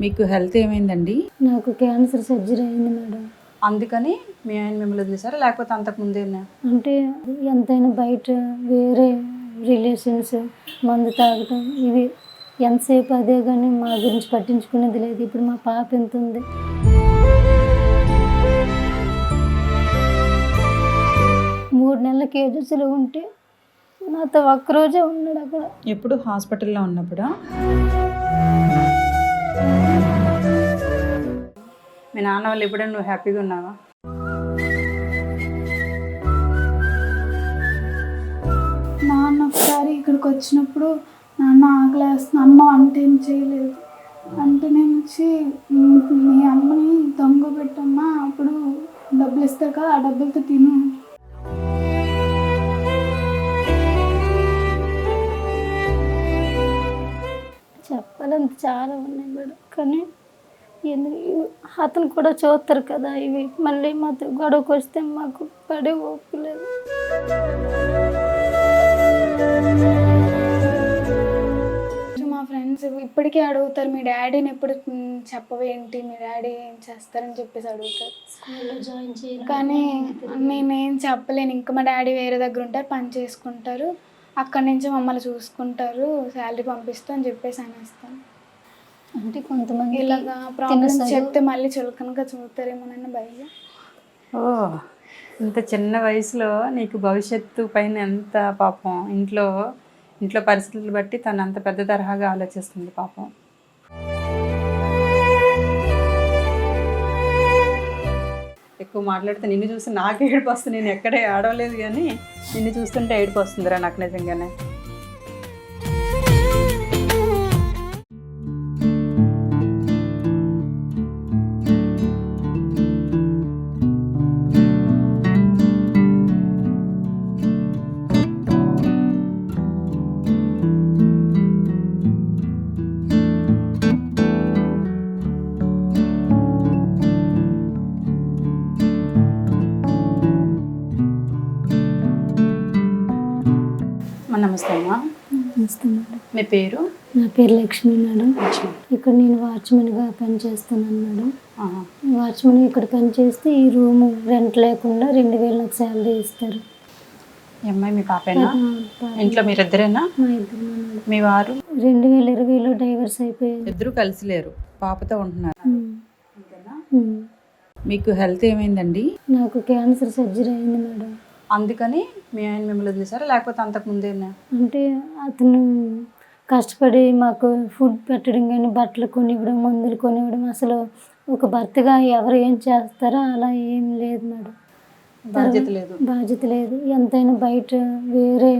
మీకు హెల్త్ ఏమైందండి? నాకు క్యాన్సర్ సర్జరీ అయింది మేడం. అందుకని మీ ఆయన మిమ్మల్ని వదిలేసారా లేకపోతే అంతకు ముందేనా? అంటే ఎంతైనా బయట వేరే రిలేషన్స్ మందు తాగటం ఇవి ఎంతసేపు అదే కానీ మా గురించి పట్టించుకునేది లేదు. ఇప్పుడు మా పాప ఎంత ఉంది? మూడు నెలల కేజెస్లో ఉంటే నాతో ఒక్కరోజే ఉన్నాడు అక్కడ. ఎప్పుడు హాస్పిటల్లో ఉన్నప్పుడా? మీ నాన్న వాళ్ళు ఎప్పుడైనా నువ్వు హ్యాపీగా ఉన్నావా? నాన్న ఒకసారి ఇక్కడికి వచ్చినప్పుడు నాన్న ఆకలేస్తుంది అమ్మ వంట ఏం చేయలేదు. అంటే నేను వచ్చి "మ్, అమ్మని దొంగ పెట్టమ్మా అప్పుడు డబ్బులు ఇస్తారు కదా ఆ డబ్బులతో తిను. చెప్పాలంత చాలా ఉన్నాయి మేడం కానీ అతను కూడా చూస్తారు కదా ఇవి. మళ్ళీ మాతో గొడవకు వస్తే మాకు పడే ఓపిక లేదు. మా ఫ్రెండ్స్ ఇప్పటికీ అడుగుతారు మీ డాడీని ఎప్పుడు చెప్పవేంటి? మీ డాడీ ఏం చేస్తారని చెప్పేసి అడుగుతారు. స్కూల్లో జాయిన్ చేయాలి కానీ నేనేం చెప్పలేను. ఇంకా మా డాడీ వేరే దగ్గర ఉంటారు పని చేసుకుంటారు. అక్కడి నుంచి మమ్మల్ని చూసుకుంటారు శాలరీ పంపిస్తా అని చెప్పేసి అనేస్తాను అంటే కొంతమంది ఇలాగా ప్రాబ్లమ్స్ చెప్తే మళ్ళీ చులకనగా చూస్తారేమోనన్న భయం. ఓ ఇంత చిన్న వయసులో నీకు భవిష్యత్తు పైన ఎంత పాపం? ఇంట్లో ఇంట్లో పరిస్థితులు బట్టి తను అంత పెద్ద తరహాగా ఆలోచిస్తుంది పాపం. ఎక్కువ మాట్లాడితే నిన్ను చూసి నాకు ఏడుపు వస్తుంది. నేను ఎక్కడే ఆడవలేదు కానీ నిన్ను చూస్తుంటే ఏడుపు వస్తుందిరా నాకు నిజంగానే. మేడం మీ పేరు? నా పేరు లక్ష్మి మేడం. ఇక్కడ నేను వాచ్మెన్గా పనిచేస్తున్నాను మేడం. వాచ్మెన్ ఇక్కడ పనిచేస్తే ఈ రూము రెంట్ లేకుండా రెండు వేలు నాకు శాలరీ ఇస్తారు. అమ్మాయి మీ పాపేనా? ఇంట్లో మీరిద్దరేనా? మా వారు? రెండు వేల ఇరవైలో డైవర్స్ అయిపోయారు. ఇద్దరు కలిసి లేరు. పాపతో ఉంటున్నారు. మీకు హెల్త్ ఏమైందండి? నాకు క్యాన్సర్ సర్జరీ అయింది మేడం. అందుకని మీ ఆయన మిమ్మల్ని వదిలేసారా లేకపోతే అంతకు ముందేనా అంటే అతను కష్టపడి మాకు ఫుడ్ పెట్టడం కానీ బట్టలు కొనివ్వడం మందులు కొనివ్వడం అసలు ఒక భర్తగా ఎవరు ఏం చేస్తారో అలా ఏం లేదు మేడం. బాధ్యత లేదు. బాధ్యత లేదు. ఎంతైనా బయట వేరే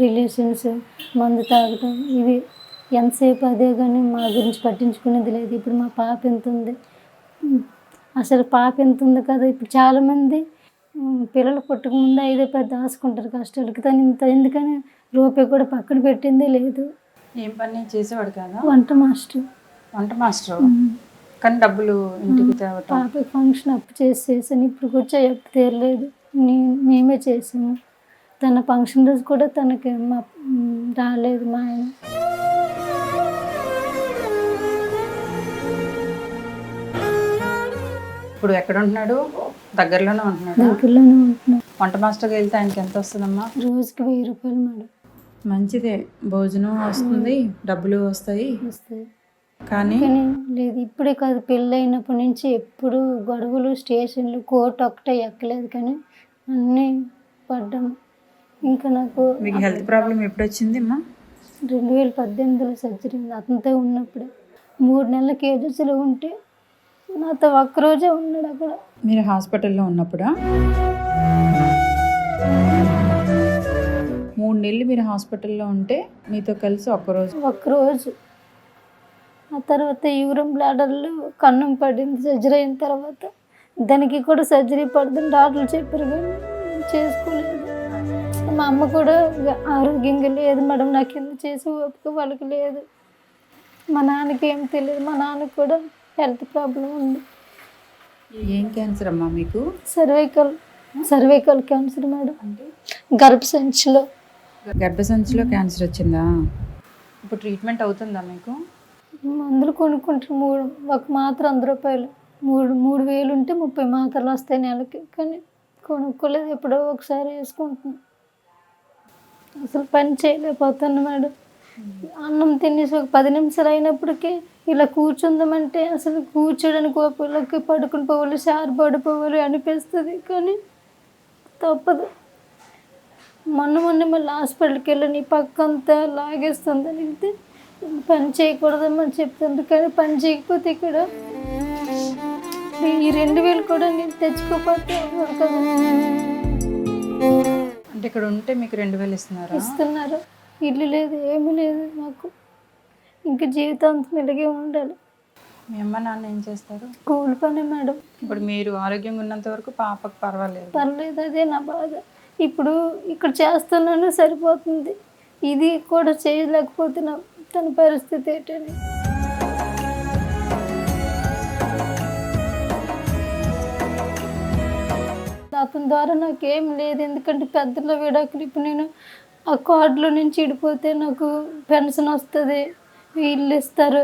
రిలేషన్స్ మందు తాగటం ఇవి ఎంతసేపు అదే కానీ మా గురించి పట్టించుకునేది లేదు. ఇప్పుడు మా పాప ఎంత ఉంది? అసలు పాప ఎంత ఉంది కదా? ఇప్పుడు చాలామంది పిల్లలు పుట్టక ముందు ఐదో పెద్ద ఆసుకుంటారు కష్టాలకి. తను ఇంత ఎందుకని రూపాయి కూడా పక్కన పెట్టిందే లేదు. ఏం పని చేసేవాడు కాదా? వంట మాస్టర్. వంట మాస్టర్? కానీ డబ్బులు ఇంటికి తేవటం. పాపకి ఫంక్షన్ అప్పు చేసి చేసాను ఇప్పుడు కూర్చో అప్పు తీరలేదు. మేమే చేసాము. తన ఫంక్షన్ రోజు కూడా తనకి రాలేదు మా ఆయన. ఇప్పుడు ఎక్కడ ఉంటున్నాడు? దగ్గరలోనే ఉంటున్నాడు? దగ్గరలోనే ఉంటున్నాం వంట మాస్టర్కి వెళ్తే ఆయనకి ఎంత వస్తుందమ్మా? రోజుకి వెయ్యి రూపాయలు మేడం. మంచిదే. భోజనం వస్తుంది డబ్బులు వస్తాయి. వస్తాయి. కానీ లేదు ఇప్పుడే కాదు పెళ్ళి అయినప్పటి నుంచి ఎప్పుడు గొడవలు స్టేషన్లు కోర్టు ఒకటే ఎక్కలేదు కానీ అన్నీ పడ్డాం. ఇంకా నాకు మీకు హెల్త్ ప్రాబ్లం ఎప్పుడు వచ్చింది అమ్మా? రెండు వేల పద్దెనిమిదిలో సర్జరీ అతనితో ఉన్నప్పుడే. మూడు నెలల కేజెస్లో ఉంటే నాతో ఒక్కరోజే ఉన్నాడు అక్కడ. మీరు హాస్పిటల్లో ఉన్నప్పుడా? మూడు నెలలు మీరు హాస్పిటల్లో ఉంటే మీతో కలిసి ఒక్కరోజు? ఒక్కరోజు. ఆ తర్వాత యూరిన్ బ్లాడర్లో కన్నం పడింది సర్జరీ అయిన తర్వాత. దానికి కూడా సర్జరీ పడుతుంది డాక్టర్లు చెప్పారు కానీ చేసుకోలేదు. మా అమ్మ కూడా ఆరోగ్యంగా లేదు మేడం నాకు ఎందుకు చేసి ఓపిక వాళ్ళకి లేదు. మా నాన్నకి ఏం తెలియదు మా నాన్నకి కూడా హెల్త్ ప్రాబ్లం ఉంది. ఏం క్యాన్సర్ అమ్మా మీకు? Cervical cervical cancer madam. గర్భసంచిలో గర్భసంచిలో క్యాన్సర్ వచ్చిందా? ఇప్పుడు ట్రీట్మెంట్ అవుతుందా మీకు? మందులు కొనుక్కుంటారు మూడు ఒక మాత్ర వంద రూపాయలు. మూడు మూడు వేలు ఉంటే ముప్పై మాత్రలు వస్తాయి నెలకి. కానీ కొనుక్కోలేదు ఎప్పుడో ఒకసారి వేసుకుంటున్నాను అసలు పని చేయలేకపోతాను మేడం. అన్నం తినేసి ఒక పది నిమిషాలు అయినప్పటికీ ఇలా కూర్చుందామంటే అసలు కూర్చోడానికి ఓపికలకి పడుకుని పోవాలి షార్ పడిపోవాలి అనిపిస్తుంది. కానీ తప్పదు. మొన్న మొన్న మళ్ళీ హాస్పిటల్కి వెళ్ళి నీ పక్కంతా లాగేస్తుంది అని వెళ్తే పని చేయకూడదమ్మని చెప్తుండ్రు కానీ పని చేయకపోతే ఇక్కడ ఈ రెండు వేలు కూడా నేను తెచ్చుకోకపోతే కదా. అంటే ఇక్కడ ఉంటే మీకు రెండు వేలు ఇస్తున్నారా? ఇస్తున్నారు. ఇల్లు లేదు ఏమీ లేదు మాకు. ఇంకా జీవితాంతం ఇలాగే ఉండాలి. మీ అమ్మ నాన్న ఏం చేస్తారు? కూలి పని మేడం. ఇప్పుడు మీరు ఆరోగ్యంగా ఉన్నంత వరకు పాపకు పర్వాలేదు. పర్లేదు అదే నా బాధ. ఇప్పుడు ఇక్కడ చేస్తున్నాను సరిపోతుంది. ఇది కూడా చేయలేకపోతే నా తన పరిస్థితి ఏంటని. అతని ద్వారా నాకేం లేదు. ఎందుకంటే పెద్దల విడాకులు ఇప్పుడు నేను ఆ కార్డులో నుంచి విడిపోతే నాకు పెన్షన్ వస్తుంది వీళ్ళు ఇస్తారు.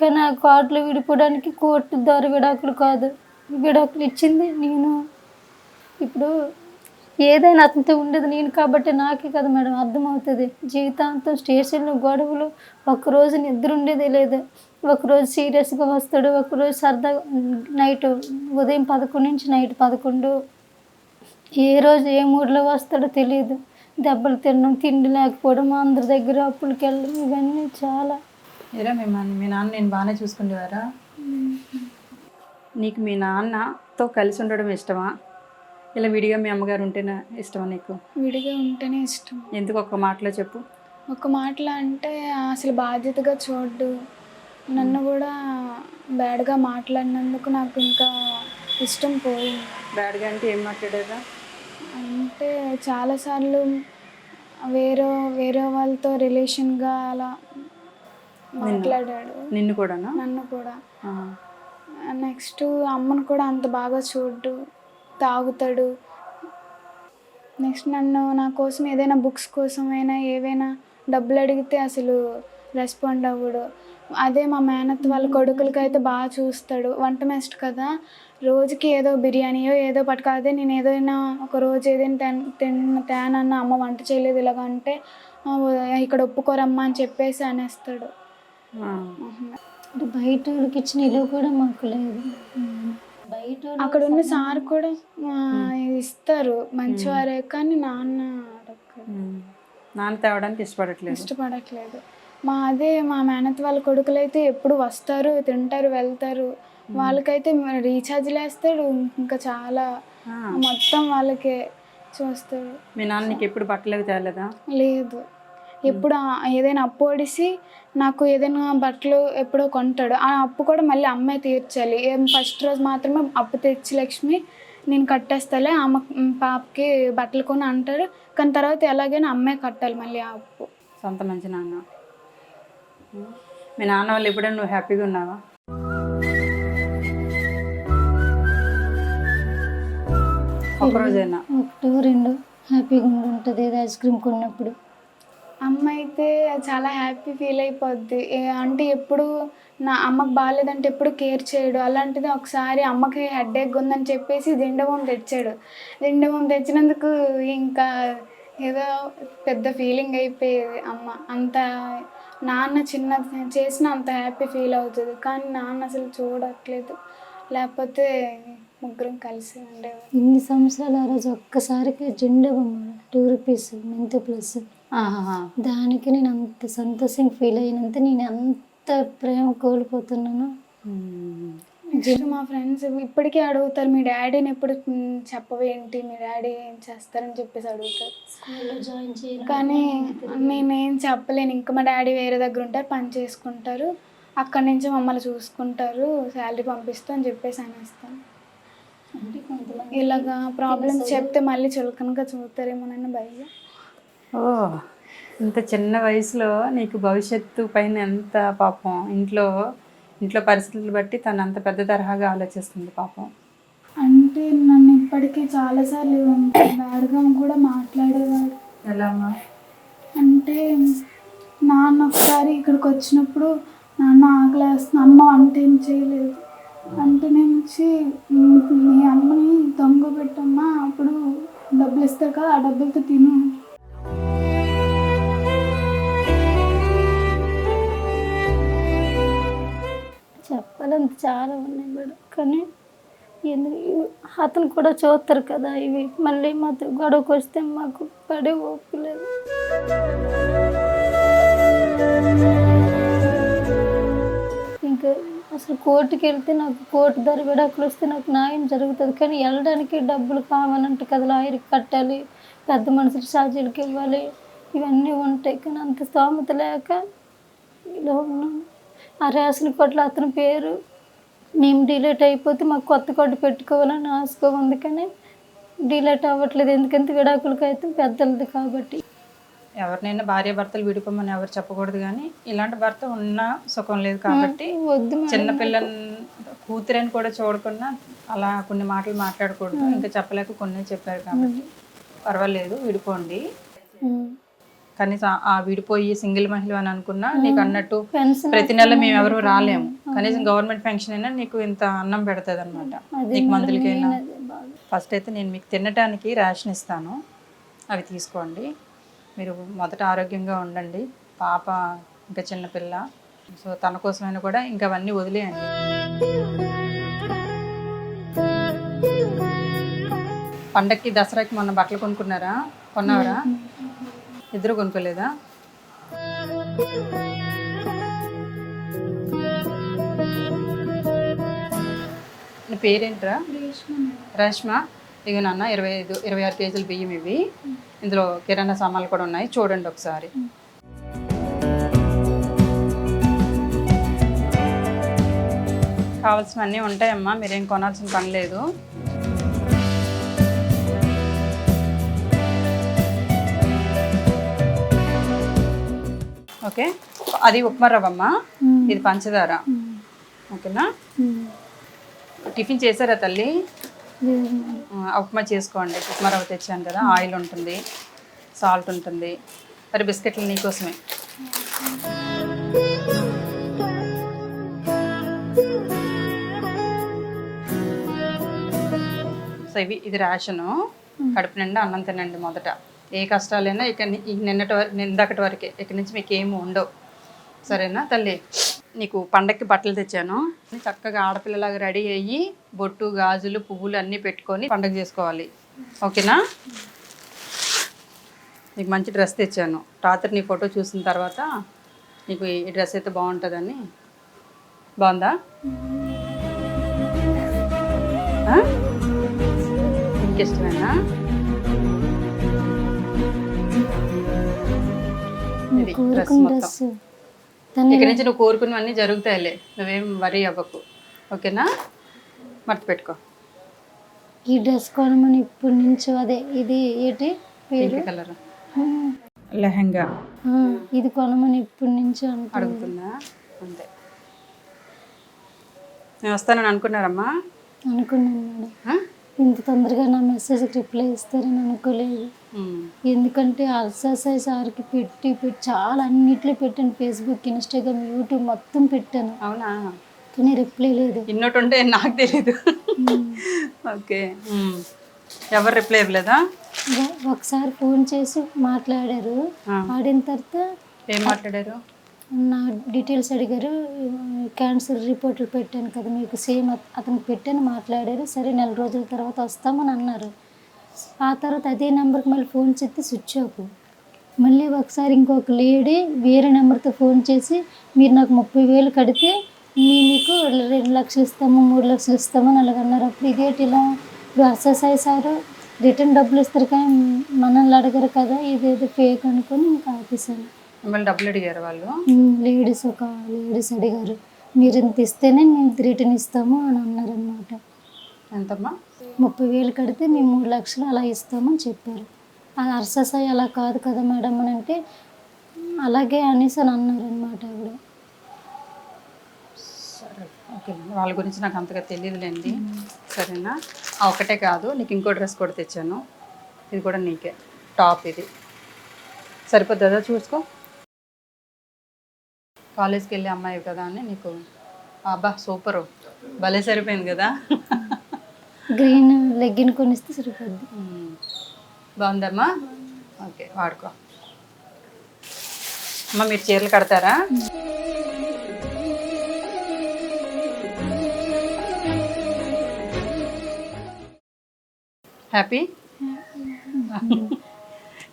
కానీ ఆ కార్డులో విడిపోవడానికి కోర్టు ద్వారా విడాకులు కాదు. విడాకులు ఇచ్చింది నేను. ఇప్పుడు ఏదైనా అతనితో ఉండేది నేను కాబట్టి నాకే కదా మేడం అర్థమవుతుంది. జీవితాంతం స్టేషన్లో గొడవలు ఒకరోజు నిద్ర ఉండేదే లేదు. ఒకరోజు సీరియస్గా వస్తాడు ఒకరోజు సరదా నైట్ ఉదయం పదకొండు నుంచి నైట్ పదకొండు. ఏ రోజు ఏ మూడ్లో వస్తాడో తెలియదు దెబ్బలు తినడం తిండి లేకపోవడం అందరి దగ్గర అప్పులకి వెళ్ళడం ఇవన్నీ చాలా. ఏరా మీ మా మీ నాన్న నేను బాగానే చూసుకునేవారా నీకు మీ నాన్నతో కలిసి ఉండడం ఇష్టమా? ఇలా విడిగా మీ అమ్మగారు ఉంటేనే ఇష్టమా నీకు? విడిగా ఉంటేనే ఇష్టం. ఎందుకు ఒక మాటలో చెప్పు? ఒక మాటలో అంటే అసలు బాధ్యతగా చూడ్డు. నన్ను కూడా బ్యాడ్గా మాట్లాడినందుకు నాకు ఇంకా ఇష్టం పోయింది. బ్యాడ్గా అంటే ఏం మాట్లాడారా? అంటే చాలాసార్లు వేరే వేరే వాళ్ళతో రిలేషన్గా అలా మాట్లాడాడు. నిన్ను కూడానా? నన్ను కూడా. నెక్స్ట్ అమ్మను కూడా అంత బాగా చూడ్డు తాగుతాడు. నెక్స్ట్ నన్ను నా కోసం ఏదైనా బుక్స్ కోసమైనా ఏవైనా డబ్బులు అడిగితే అసలు రెస్పాండ్ అవ్వడు. అదే మా మేనత్ వాళ్ళ కొడుకులకి అయితే బాగా చూస్తాడు. వంట మెస్ట్ కదా రోజుకి ఏదో బిర్యానీయో ఏదో పట్టుకు అదే నేను ఏదైనా ఒక రోజు ఏదైనా తిన్ తిన్న తేనన్నా అమ్మ వంట చేయలేదు ఇలాగ అంటే "ఆ, ఇక్కడ ఒప్పుకోరమ్మా అని చెప్పేసి అనేస్తాడు. బయట ఇచ్చిన ఇల్లు కూడా మాకు లేదు. బయట అక్కడ ఉన్న సార్ కూడా ఇస్తారు. మంచివారే కానీ నాన్న. నాన్న తేవడానికి ఇష్టపడట్లేదు. ఇష్టపడట్లేదు. మా అదే మా మేనత్ వాళ్ళ కొడుకులు అయితే ఎప్పుడు వస్తారు తింటారు వెళ్తారు. వాళ్ళకైతే రీఛార్జ్లు వేస్తాడు ఇంకా చాలా. మొత్తం వాళ్ళకే చూస్తాడు. మీ నాన్న నీకు ఎప్పుడు బట్టలు తేలేదా? లేదు. ఎప్పుడు ఏదైనా అప్పు ఒడిసి నాకు ఏదైనా బట్టలు ఎప్పుడో కొంటాడు. ఆ అప్పు కూడా మళ్ళీ అమ్మాయి తీర్చాలి. ఏం ఫస్ట్ రోజు మాత్రమే అప్పు తెచ్చి లక్ష్మి నేను కట్టేస్తాలే అమ్మ పాపకి బట్టలు కొని అంటారు. కానీ తర్వాత ఎలాగైనా అమ్మాయి కట్టాలి మళ్ళీ ఆ అప్పు. సొంత మంచి నాన్న. మీ నాన్న వాళ్ళు ఎప్పుడైనా నువ్వు హ్యాపీగా ఉన్నావా? ఒకటో రెండు హ్యాపీగా ఉండి ఉంటుంది ఏదో ఐస్ క్రీమ్ కొన్నప్పుడు. అమ్మ అయితే చాలా హ్యాపీ ఫీల్ అయిపోద్ది. అంటే ఎప్పుడు నా అమ్మకి బాగాలేదంటే ఎప్పుడు కేర్ చేయడు. అలాంటిది ఒకసారి అమ్మకి హెడ్ఏక్ ఉందని చెప్పేసి దిండవం తెచ్చాడు. దిండవం తెచ్చినందుకు ఇంకా ఏదో పెద్ద ఫీలింగ్ అయిపోయేది అమ్మ. అంత నాన్న చిన్న చేసిన అంత హ్యాపీ ఫీల్ అవుతుంది. కానీ నాన్న అసలు చూడట్లేదు. లేకపోతే ముగ్గురం కలిసి ఉండేవారు. ఇన్ని సంవత్సరాలు ఆ రోజు ఒక్కసారికి జెండవమ్మ టూ రూపీస్ మెంతు ప్లస్. దానికి నేను అంత సంతోషంగా ఫీల్ అయినంత నేను అంత ప్రేమ కోల్పోతున్నాను. నెక్స్ట్ మా ఫ్రెండ్స్ ఇప్పటికీ అడుగుతారు మీ డాడీని ఎప్పుడు చెప్పవేంటి మీ డాడీ ఏం చేస్తారని చెప్పేసి అడుగుతారు. కానీ నేనేం చెప్పలేను. ఇంకా మా డాడీ వేరే దగ్గర ఉంటారు పని చేసుకుంటారు. అక్కడి నుంచి మమ్మల్ని చూసుకుంటారు శాలరీ పంపిస్తా అని చెప్పేసి అనేస్తాను ఇలాగా ప్రాబ్లమ్స్ చెప్తే మళ్ళీ చులకనగా చూస్తారేమోనని భయం. ఓ ఇంత చిన్న వయసులో నీకు భవిష్యత్తు పైన ఎంత పాపం? ఇంట్లో ఇంట్లో పరిస్థితులు బట్టి తను అంత పెద్ద తరహాగా ఆలోచిస్తుంది పాపం. అంటే నన్ను ఇప్పటికీ చాలాసార్లు బ్యాడ్గా కూడా మాట్లాడేవాడు. ఎలా అంటే నాన్న ఒకసారి ఇక్కడికి వచ్చినప్పుడు నాన్న ఆకలేస్తుంది అమ్మ వంట ఏం చేయలేదు. అంటే నేను వచ్చి మీ అమ్మని దొంగ పెట్టమ్మా అప్పుడు డబ్బులు ఇస్తారు కదా ఆ డబ్బులతో తిను. చెప్పాలంత చాలా ఉన్నాయి మేడం కానీ ఎందుకు అతను కూడా చూస్తారు కదా ఇవి మళ్ళీ మాతో గొడవకు వస్తే మాకు పడే ఓపిక లేదు. అసలు కోర్టుకి వెళ్తే నాకు కోర్టు ధర విడాకులు వస్తే నాకు న్యాయం జరుగుతుంది. కానీ వెళ్ళడానికి డబ్బులు కావాలంటే కదా లాయర్కి కట్టాలి పెద్ద మనుషులు ఛార్జీలకి ఇవ్వాలి ఇవన్నీ ఉంటాయి. కానీ అంత స్తోమత లేక ఇలా ఉన్నాను ఆ రేషన్ కొట్లో అతని పేరు మేము డిలేట్ అయిపోతే మాకు కొత్త కొట్టు పెట్టుకోవాలని ఆశగా ఉంది. కానీ డిలేట్ అవ్వట్లేదు. ఎందుకంటే విడాకులకి అయితే పెద్దలది కాబట్టి. ఎవరినైనా భార్య భర్తలు విడిపోమని ఎవరు చెప్పకూడదు కానీ ఇలాంటి భర్త ఉన్నా సుఖం లేదు కాబట్టి వద్దు మేడం. చిన్న పిల్లని కూతురని కూడా చూడకుండా అలా కొన్ని మాటలు మాట్లాడకూడదు. ఇంకా చెప్పలేక కొన్ని చెప్పారు కాబట్టి. పర్వాలేదు విడిపోండి. కనీసం ఆ- విడిపోయి సింగిల్ మహిళ అని అనుకున్నా నీకు అన్నట్టు ప్రతి నెల మేము ఎవరు రాలేము. కనీసం గవర్నమెంట్ పెన్షన్ అయినా నీకు ఇంత అన్నం పెడుతుంది అనమాట నీకు మందులకైనా. ఫస్ట్ అయితే నేను మీకు తినటానికి రేషన్ ఇస్తాను. అవి తీసుకోండి. మీరు మొదట ఆరోగ్యంగా ఉండండి. పాప ఇంకా చిన్నపిల్ల సో తన కోసమైనా కూడా ఇంకా అవన్నీ వదిలేయండి. పండక్కి దసరాకి మొన్న బట్టలు కొనుక్కున్నారా? కొన్నావరా ఇద్దరు కొనుక్కోలేదా? నీ పేరేంట్రా? రేష్మ ఇవి నాన్న ఇరవై ఐదు ఇరవై ఆరు కేజీలు బియ్యం ఇవి ఇందులో కిరాణా సామాన్లు కూడా ఉన్నాయి. చూడండి ఒకసారి. కావాల్సినవన్నీ ఉంటాయమ్మా. మీరేం కొనాల్సిన పని లేదు. ఓకే. అది ఉప్మా రవ్వమ్మ. ఇది పంచదార. ఓకేనా. టిఫిన్ చేశారా తల్లి? ఉప్మా చేసుకోండి. ఉప్మా రవ్వ తెచ్చాను కదా ఆయిల్ ఉంటుంది సాల్ట్ ఉంటుంది. మరి బిస్కెట్లు నీకోసమే సో ఇవి ఇది రేషను. కడుపు నిండా అన్నం తినండి మొదట. ఏ కష్టాలైనా ఇక నిన్నటి వరకు నిందకటి వరకే. ఇక్కడి నుంచి మీకు ఏమి ఉండవు. సరేనా తల్లి? నీకు పండక్కి బట్టలు తెచ్చాను. చక్కగా ఆడపిల్లలాగా రెడీ అయ్యి బొట్టు గాజులు పువ్వులు అన్నీ పెట్టుకొని పండగ చేసుకోవాలి. ఓకేనా? నీకు మంచి డ్రెస్ తెచ్చాను. రాత్రి నీ ఫోటో చూసిన తర్వాత నీకు ఈ డ్రెస్ అయితే బాగుంటుందని. బాగుందా? ఇది డ్రెస్ మొత్తం. ఇక్కడి నుంచి నువ్వు కోరుకున్నవన్నీ జరుగుతాయిలే. నువ్వేం వరి అవ్వకు. ఓకేనా? మర్చిపెట్టుకో. ఈ డ్రెస్ కొనమని ఇప్పటి నుంచి అదే. ఇది ఏంటి పేరు? Pink colour. లెహంగా. ఇది కొనమని ఇప్పటి నుంచి అడుగుతుందా? అంతే. నేను వస్తానని అనుకున్నారమ్మా? అనుకున్నాను మేడం? ఇంత తొందరగా నా మెసేజ్కి రిప్లై ఇస్తారని అనుకోలేదు. ఎందుకంటే అల్సాసాయి సార్కి పెట్టి పెట్టి చాలా అన్నిట్లో పెట్టాను. ఫేస్బుక్ ఇన్స్టాగ్రామ్ యూట్యూబ్ మొత్తం పెట్టాను. అవునా? కానీ రిప్లై లేదు. ఇన్నోటి ఉంటే నాకు తెలీదు. ఓకే. ఎవరు రిప్లై ఇవ్వలేదా? ఒకసారి ఫోన్ చేసి మాట్లాడారు. ఆడిన తర్వాత ఏం మాట్లాడారు? నా డీటెయిల్స్ అడిగారు. క్యాన్సర్ రిపోర్ట్లు పెట్టాను కదా మీకు సేమ్ అతనికి పెట్టాను మాట్లాడారు. సరే నెల రోజుల తర్వాత వస్తామని అన్నారు. ఆ తర్వాత అదే నెంబర్కి మళ్ళీ ఫోన్ చేస్తే స్విచ్ ఆఫ్. మళ్ళీ ఒకసారి ఇంకొక లేడీ వేరే నెంబర్తో ఫోన్ చేసి మీరు నాకు ముప్పై వేలు కడితే మేము మీకు రెండు లక్షలు ఇస్తాము మూడు లక్షలు ఇస్తాము అని అలాగ అన్నారు. అప్పుడు ఇదేంటి ఇలా ఇప్పుడు అసెసాయి సారు రిటర్న్ డబ్బులు ఇస్తారు కానీ మనల్ని అడగరు కదా ఇదేదో ఫేక్ అనుకొని ఇంకా ఆపేసాను మిమ్మల్ని డబ్బులు అడిగారు వాళ్ళు. లేడీస్ ఒక లేడీస్ అడిగారు. మీరు ఇంత ఇస్తేనే మేము రిటర్న్ ఇస్తాము అని అన్నారనమాట ఎంతమ్మా? ముప్పై వేలు కడితే మేము మూడు లక్షలు అలా ఇస్తామని చెప్పారు. అది అర్ససాయి అలా కాదు కదా మేడం అని అంటే అలాగే అనేసి అని అన్నారనమాట ఆవిడ. సరే ఓకే. వాళ్ళ గురించి నాకు అంతగా తెలియదులేండి. సరేనా? ఆ ఒకటే కాదు నీకు ఇంకో డ్రెస్ కూడా తెచ్చాను. ఇది కూడా నీకే. టాప్ ఇది. సరిపోతుందా? చూసుకో. కాలేజ్కి వెళ్ళే అమ్మాయి కదా అని నీకు అబ్బా సూపరు. భలే సరిపోయింది కదా. గ్రీన్ లెగ్గిన్ కొనిస్తే సరిపోద్ది. మ్మ్. బాగుందమ్మా? ఓకే వాడుకో. అమ్మ మీరు చీరలు కడతారా? హ్యాపీ.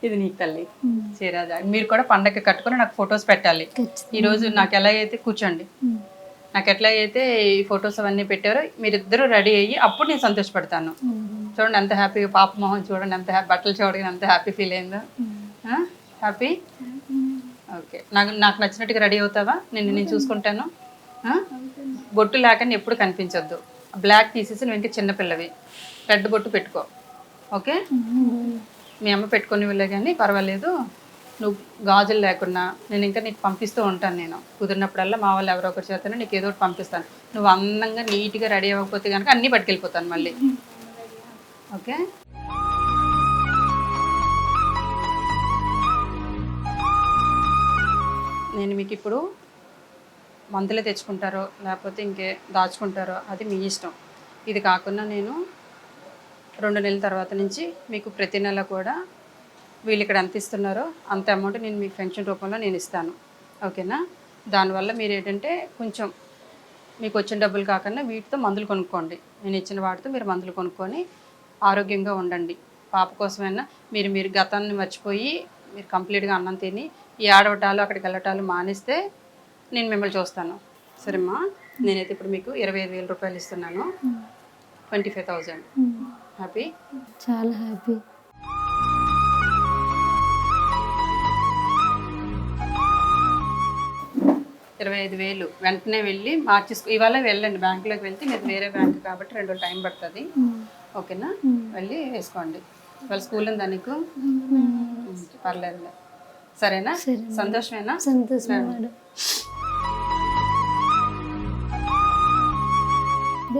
ఇది నీకు తల్లి. చీర జా- మీరు కూడా పండగ కట్టుకొని నాకు ఫొటోస్ పెట్టాలి. ఖచ్చితంగా. ఈరోజు నాకు ఎలాగైతే కూర్చోండి. నాకు ఎట్లాగైతే ఈ ఫొటోస్ అవన్నీ పెట్టారో మీరిద్దరూ రెడీ అయ్యి అప్పుడు నేను సంతోషపడతాను. చూడండి ఎంత హ్యాపీగా పాప మొహం చూడండి ఎంత బట్టలు చూడగానే ఎంత హ్యాపీ ఫీల్ అయిందో. హ్యాపీ? ఓకే. నాకు నాకు నచ్చినట్టుగా రెడీ అవుతావా? నేను నేను చూసుకుంటాను? బొట్టు లేకని ఎప్పుడు కనిపించొద్దు. బ్లాక్ తీసేసి నువ్వు ఇంకా చిన్నపిల్లవి రెడ్ బొట్టు పెట్టుకో. ఓకే. మీ అమ్మ పెట్టుకొని వెళ్ళే కానీ పర్వాలేదు. నువ్వు గాజులు లేకున్నా నేను ఇంకా నీకు పంపిస్తూ ఉంటాను నేను. కుదిరినప్పుడల్లా మా వాళ్ళు ఎవరో ఒకటి చేస్తాను నీకు ఏదో ఒకటి పంపిస్తాను. నువ్వు అందంగా నీట్గా రెడీ అవ్వకపోతే కనుక అన్నీ పట్టుకెళ్ళిపోతాను మళ్ళీ. ఓకే? నేను మీకు ఇప్పుడు మందులే తెచ్చుకుంటారో లేకపోతే ఇంకే దాచుకుంటారో అది మీ ఇష్టం. ఇది కాకుండా నేను రెండు నెలల తర్వాత నుంచి మీకు ప్రతి నెల కూడా వీళ్ళు ఇక్కడ ఎంత ఇస్తున్నారో అంత అమౌంట్ నేను మీకు పెన్షన్ రూపంలో నేను ఇస్తాను. ఓకేనా? దానివల్ల మీరు ఏంటంటే కొంచెం మీకు వచ్చిన డబ్బులు కాకుండా వీటితో మందులు కొనుక్కోండి. నేను ఇచ్చిన వాటితో మీరు మందులు కొనుక్కొని ఆరోగ్యంగా ఉండండి. పాప కోసమైనా మీరు మీరు గతాన్ని మర్చిపోయి మీరు కంప్లీట్గా అన్నం తిని ఈ ఆడవటాలు అక్కడికి వెళ్ళటాలు మానేస్తే నేను మిమ్మల్ని చూస్తాను. సరేమ్మా? నేనైతే ఇప్పుడు మీకు ఇరవై ఐదు వేల రూపాయలు ఇస్తున్నాను. Twenty five thousand. హ్యాపీ? చాలా హ్యాపీ. ఇరవై ఐదు వేలు. వెంటనే వెళ్ళి మార్చేసుకో ఇవాళ వెళ్ళండి. బ్యాంకులోకి వెళ్తే మీరు వేరే బ్యాంక్ కాబట్టి రెండు టైం పడుతుంది. ఓకేనా? వెళ్ళి వేసుకోండి. వాళ్ళ స్కూల్ ఉందా నీకు? ఉమ్, పర్లేదు సరేనా? సరే. సంతోషమేనా? సంతోషం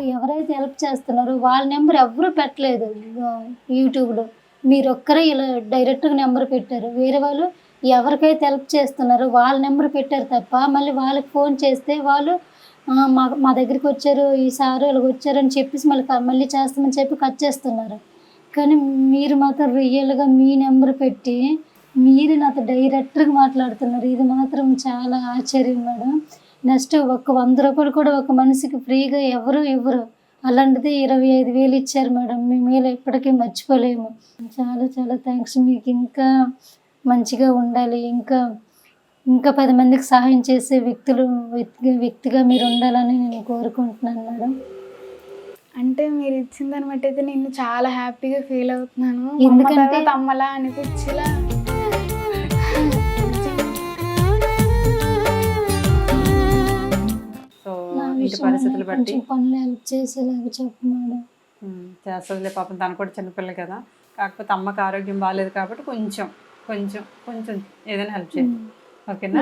వాళ్ళు ఎవరైతే హెల్ప్ చేస్తున్నారో వాళ్ళ నెంబర్ ఎవరు పెట్టలేదు. యూట్యూబ్లో. మీరు ఒక్కరే ఇలా డైరెక్ట్గా నెంబర్ పెట్టారు. వేరే వాళ్ళు ఎవరికైతే హెల్ప్ చేస్తున్నారో వాళ్ళ నెంబర్ పెట్టారు తప్ప మళ్ళీ వాళ్ళకి ఫోన్ చేస్తే వాళ్ళు మా మా దగ్గరికి వచ్చారు ఈ సారు ఇలాగ వచ్చారు అని చెప్పేసి మళ్ళీ మళ్ళీ చేస్తామని చెప్పి కట్ చేస్తున్నారు. కానీ మీరు మాత్రం రియల్గా మీ నెంబర్ పెట్టి మీరు నాతో డైరెక్ట్గా మాట్లాడుతున్నారు. ఇది మాత్రం చాలా ఆశ్చర్యం మేడం. నెక్స్ట్ ఒక వంద రూపాయలు కూడా ఒక మనిషికి ఫ్రీగా ఎవరు ఇవ్వరు. అలాంటిది ఇరవై ఐదు వేలు ఇచ్చారు మేడం. మీ మీద ఎప్పటికీ మర్చిపోలేము. చాలా చాలా థ్యాంక్స్. మీకు ఇంకా మంచిగా ఉండాలి. ఇంకా ఇంకా పది మందికి సహాయం చేసే వ్యక్తులు వ్యక్తి- వ్యక్తిగా మీరు ఉండాలని నేను కోరుకుంటున్నాను మేడం. అంటే మీరు ఇచ్చిన దాన్ని బట్టి అయితే నేను చాలా హ్యాపీగా ఫీల్ అవుతున్నాను. ఎందుకంటే- తర్వాత అమ్మలా అనిపించేలా ఇంటి పరిస్థితులు బట్టి. పనులు హెల్ప్ చేసేలాగా చేస్తుందిలే పాపం తను కూడా చిన్నపిల్ల కదా. కాకపోతే అమ్మకి ఆరోగ్యం బాగాలేదు కాబట్టి కొంచెం కొంచెం కొంచెం ఏదైనా హెల్ప్ చేయండి ఓకేనా?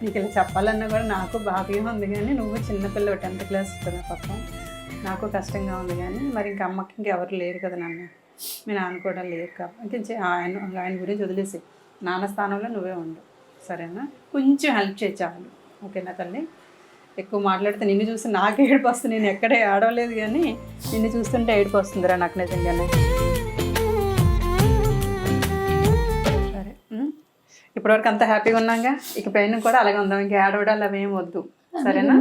నీకు ఇలా చెప్పాలన్నా కూడా నాకు బాగా ఉంది కానీ నువ్వు చిన్నపిల్ల టెన్త్ క్లాస్ కదా పాప. నాకు కష్టంగా ఉంది కానీ మరి ఇంక అమ్మకి ఇంకెవరు లేరు కదా నాన్న. మీ నాన్న కూడా లేరు కాబట్టి ఇంక ఆయన ఆయన గురించి వదిలేసి నాన్న స్థానంలో నువ్వే ఉండు. సరేనా? కొంచెం హెల్ప్ చేయి చాలు. ఓకేనా తల్లి? ఎక్కువ మాట్లాడితే నిన్ను చూసి నాకు ఏడుపు వస్తుంది. నేను ఎక్కడే ఆడవలేదు కానీ నిన్ను చూస్తుంటే ఏడుపు వస్తుందిరా నాకు నిజంగానే. సరే. ఇప్పటివరకు అంత హ్యాపీగా ఉన్నాగా? ఇక పైన కూడా అలాగే ఉందాం. ఇంకా ఏడవడాలు అవి ఏం వద్దు. సరేనా?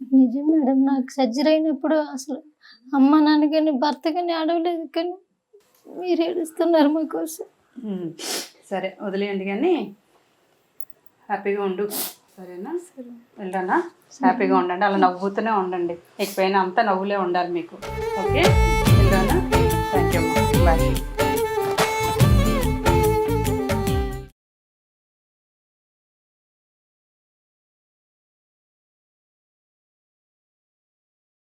నిజం మేడం నాకు సర్జరీ అయినప్పుడు అసలు అమ్మ నాన్న కానీ భర్త కానీ ఆడవలేదు కానీ మీరు ఏడుస్తున్నారు మా కోసం. ఉమ్. సరే వదిలేయండి కానీ హ్యాపీగా ఉండు. సరేనా? వెళ్ళానా? హ్యాపీగా ఉండండి. అలా నవ్వుతూనే ఉండండి. ఇక పైన అంతా నవ్వులే ఉండాలి మీకు. ఓకే? వెళ్ళానా? Thank you bye.